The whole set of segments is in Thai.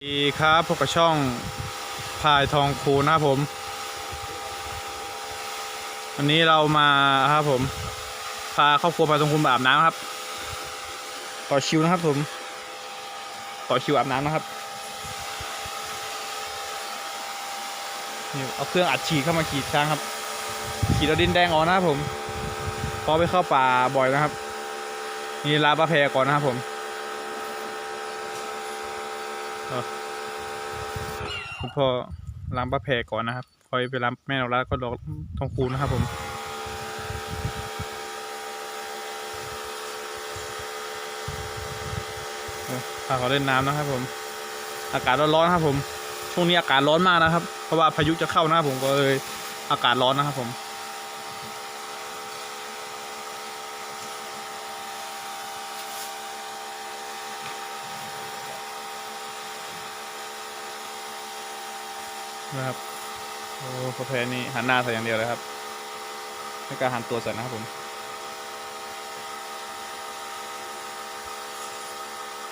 สวัสดีครับพบกับช่องพายทองคูนะครับผม วันนี้เรามาครับผม พาครอบครัวพายทองคูมาอาบน้ำครับ ต่อคิวนะครับผม ต่อคิวอาบน้ำนะครับนี่เอาเครื่องอัดฉีดเข้ามาขีดช้างครับ ขีดเอาดินแดงออกนะครับผมพอไปเข้าป่าบ่อยนะครับ นี่ลาบะแพก่อนนะครับผม คุณพ่อล้างปลาแพรก่อนนะครับ คอยไปล้างแม่นกแล้วก็ดอกทองคูณนะครับผมพาเขาเล่นน้ำนะครับผม อากาศร้อนๆครับผม ช่วงนี้อากาศร้อนมากนะครับ เพราะว่าพายุจะเข้านะครับผมก็เลยอากาศร้อนนะครับผม นะครับโอ้พอแพ้นี่หันหน้าใส่อย่างเดียวเลยครับไม่กล้าหันตัวใส่นะครับผม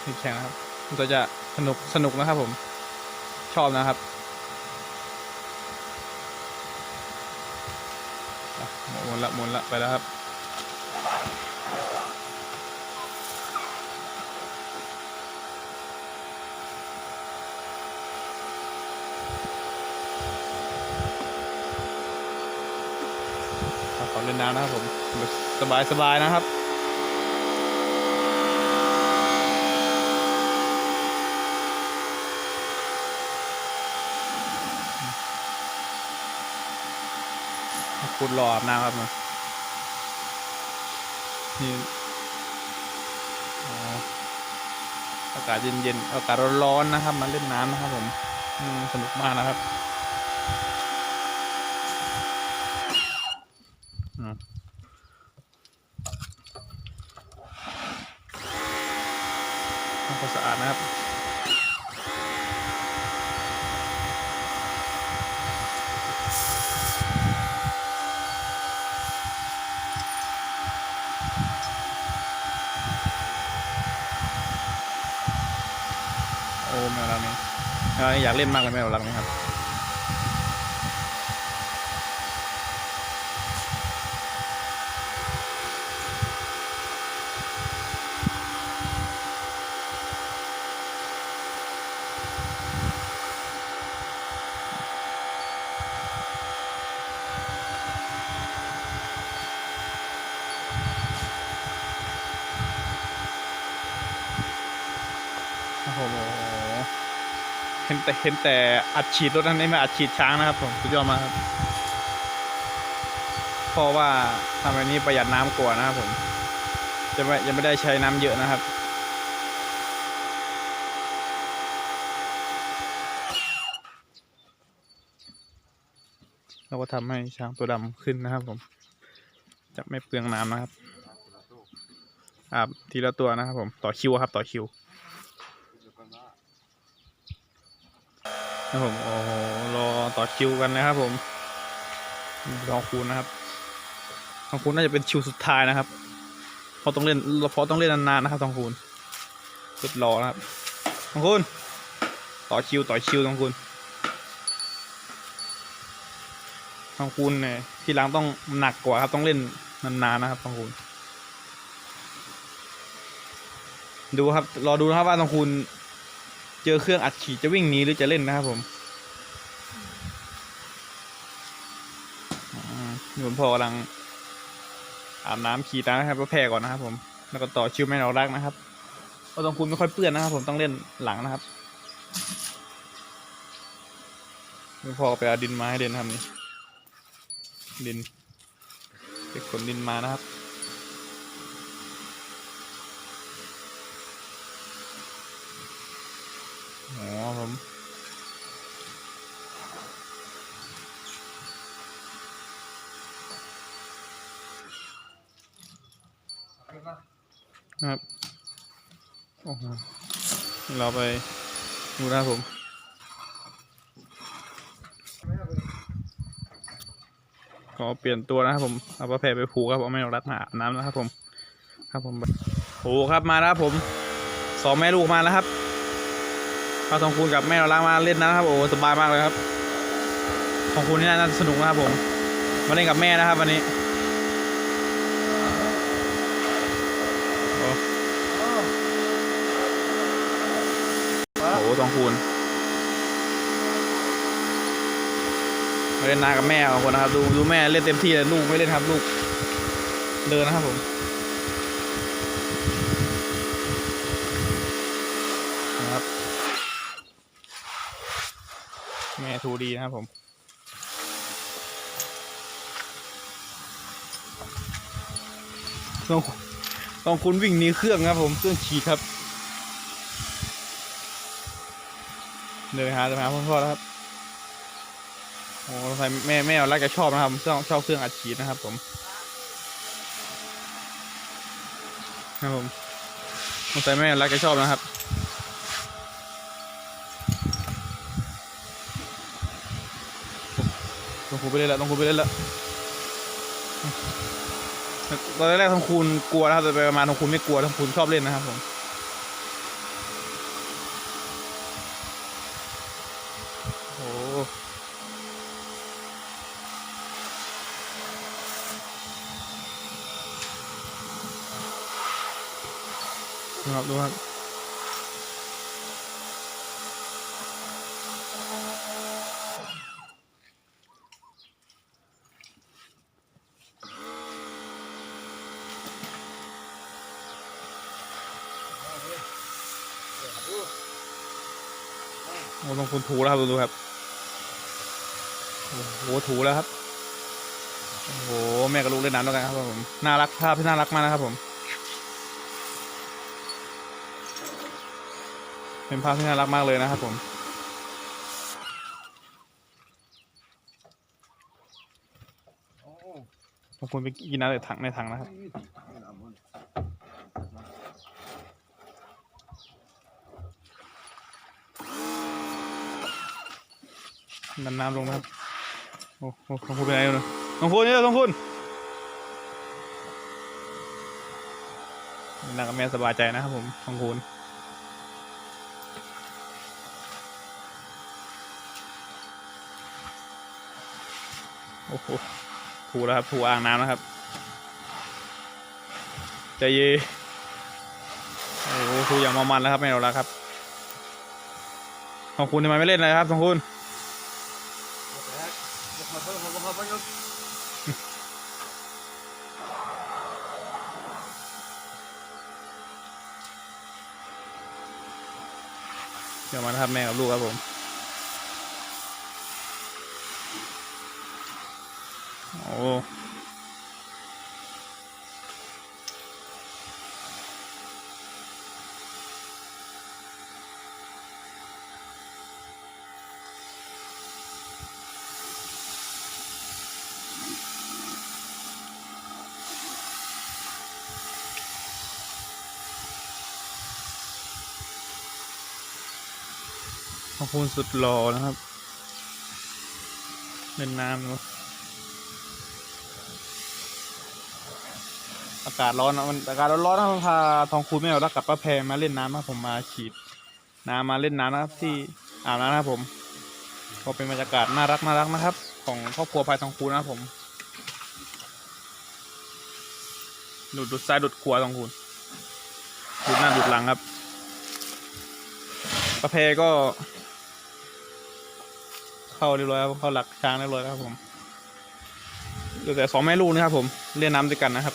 นี่แข่งนะครับมันจะสนุกสนุกนะครับผม ชอบนะครับหมุนละหมุนละไปแล้วครับ ขอเล่นน้ำนะครับผมสบายสบายนะครับคุณรออาบน้ำครับนี่อ๋อากาศเย็นๆ อากาศร้อนๆ นะครับ มาเล่นน้ำนะครับผม สนุกมากนะครับ ทำความสะอาดนะครับโอ้แมวรังนี้อยากเล่นมากเลยแมวรังนี้ครับ โอ้โห เห็นแต่เห็นแต่อัดฉีดรถนั้นไม่มาอัดฉีดช้างนะครับผมสุดยอดมากครับเพราะว่าทำแบบนี้ประหยัดน้ำกว่านะครับผมจะไม่ยังไม่ได้ใช้น้ำเยอะนะครับเราก็ทำให้ช้างตัวดำขึ้นนะครับ ผม จะไม่เปลืองน้ำนะครับอาบทีละตัวนะครับ ผมต่อคิวครับ ต่อคิว ครับผมโอ้โหรอต่อคิวกันนะครับผมทองคูณนะครับทองคูณน่าจะเป็นคิวสุดท้ายนะครับเพราะต้องเล่นเพราะต้องเล่นนานๆนะครับทองคูณสุดรอนะครับทองคูณต่อคิวต่อคิวทองคูณทองคูณเนี่ยที่หลังต้องหนักกว่าครับต้องเล่นนานๆนะครับทองคูณดูครับรอดูนะครับว่าทองคูณ เจอเครื่องอัดฉีดจะวิ่งหนีหรือจะเล่นนะครับผมอ่านี่ผมพอกำลังอาบน้ำขี่ตามนะครับก็แพ้ก่อนนะครับผม แล้วก็ต่อชิวแม่นอรักนะครับเพราะตรงคุณไม่ค่อยเปื้อนนะครับ ผมต้องเล่นหลังนะครับนี่พอไปเอาดินมาให้เด่นทำนี่ดินไปขนดินมานะครับ อ๋อผมครับโอ้โหเราไปดูนะผมขอเปลี่ยนตัวนะครับผม เอาปลาแพรไปผูกครับผมไม่เอารัดมาอาบน้ำแล้วครับผม ครับผม โอ้ครับมาแล้วครับผม สองแม่ลูกมาแล้วครับ พาทองคูณกับแม่เราล้างมาเล่นนะครับโอ้สบายมากเลยครับทองคูณนี่น่าจะสนุกนะครับผมมาเล่นกับแม่นะครับวันนี้โอ้โหทองคูณมาเล่นนากับแม่ของคนนะครับ ดูดูแม่เล่นเต็มที่เลยลูกไม่เล่นครับลูกเดินนะครับผมนะครับ แม่ทูดีนะครับผมต้องต้องคุณวิ่งนี้เครื่องครับผมเครื่องฉีดครับเดินหาเดินหาพ่อพ่อแล้วครับโอ้ใส่แม่แม่รักจะชอบนะครับชอบชอบเครื่องอัดฉีดนะครับผมครับผมสงสัยแม่รักจะชอบนะครับ ต้องคูไปเล่นละต้องคูไปเล่นละตอนแรกๆทองคูณกลัวนะครับแต่ไปประมาณทองคูณไม่กลัวทองคูณชอบเล่นนะครับผมโอ้ครับดูครับ โอ้ทองคูณถูแล้วครับดูดูครับ โอ้โหถูแล้วครับ โอ้โหแม่กับลูกเล่นน้ำด้วยกันครับผมน่ารักภาพที่น่ารักมากนะครับผม เป็นภาพที่น่ารักมากเลยนะครับผมขอบคุณไปกินน้ำในถังในถังนะครับ น้ำน้ำลงนะครับ โอ้โหต้องพูดไปไหนเลยต้องพูดนี่ต้องพูดนั่งกับแม่สบายใจนะครับผมต้องพูดโอ้โหถูแล้วครับถูอ่างน้ำนะครับ ใจเยโอ้โหถูอย่างมามันแล้วครับแม่เราแล้วครับ ขอบคุณทำไมไม่เล่นเลยครับขอบคุณ เดี๋ยวมานะครับแม่กับลูกครับผม โอ้ ขอบคุณสุดหล่อนะครับเล่นน้ำเนอะอากาศร้อนนะมันอากาศร้อนๆนะผมพาทองคูณแม่เรารักกับป้าแพรมาเล่นน้ำนะผมมาฉีดน้ำมาเล่นน้ำนะครับ ที่อาบน้ำนะครับผมก็เป็นบรรยากาศน่ารักน่ารักนะครับ ของครอบครัวพายทองคูณนะครับผมดูดดูดซ้ายดูดขวาทองคูณดูดหน้าดูดหลังครับป้าแพรก็ เข้าเรียบร้อยครับเข้าหลักช้างเรียบร้อยครับผมเหลือแต่สองแม่ลูกนะครับผมเล่นน้ำด้วยกันนะครับ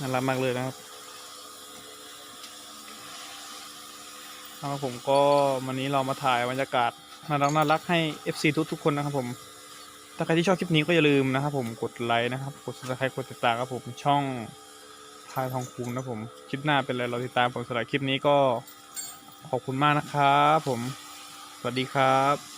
น่ารักมากเลยนะครับเอาผมก็วันนี้เรามาถ่ายบรรยากาศน่ารักน่ารักให้ FC ทุกทุกๆคนนะครับผม ถ้าใครที่ชอบคลิปนี้ก็อย่าลืมนะครับผมกดไลค์นะครับ กด subscribe กดติดตามครับผมช่องพายทองคูณนะผมคลิปหน้าเป็นอะไรเราติดตามผมสำหรับคลิปนี้ก็ขอบคุณมากนะครับผม สวัสดีครับ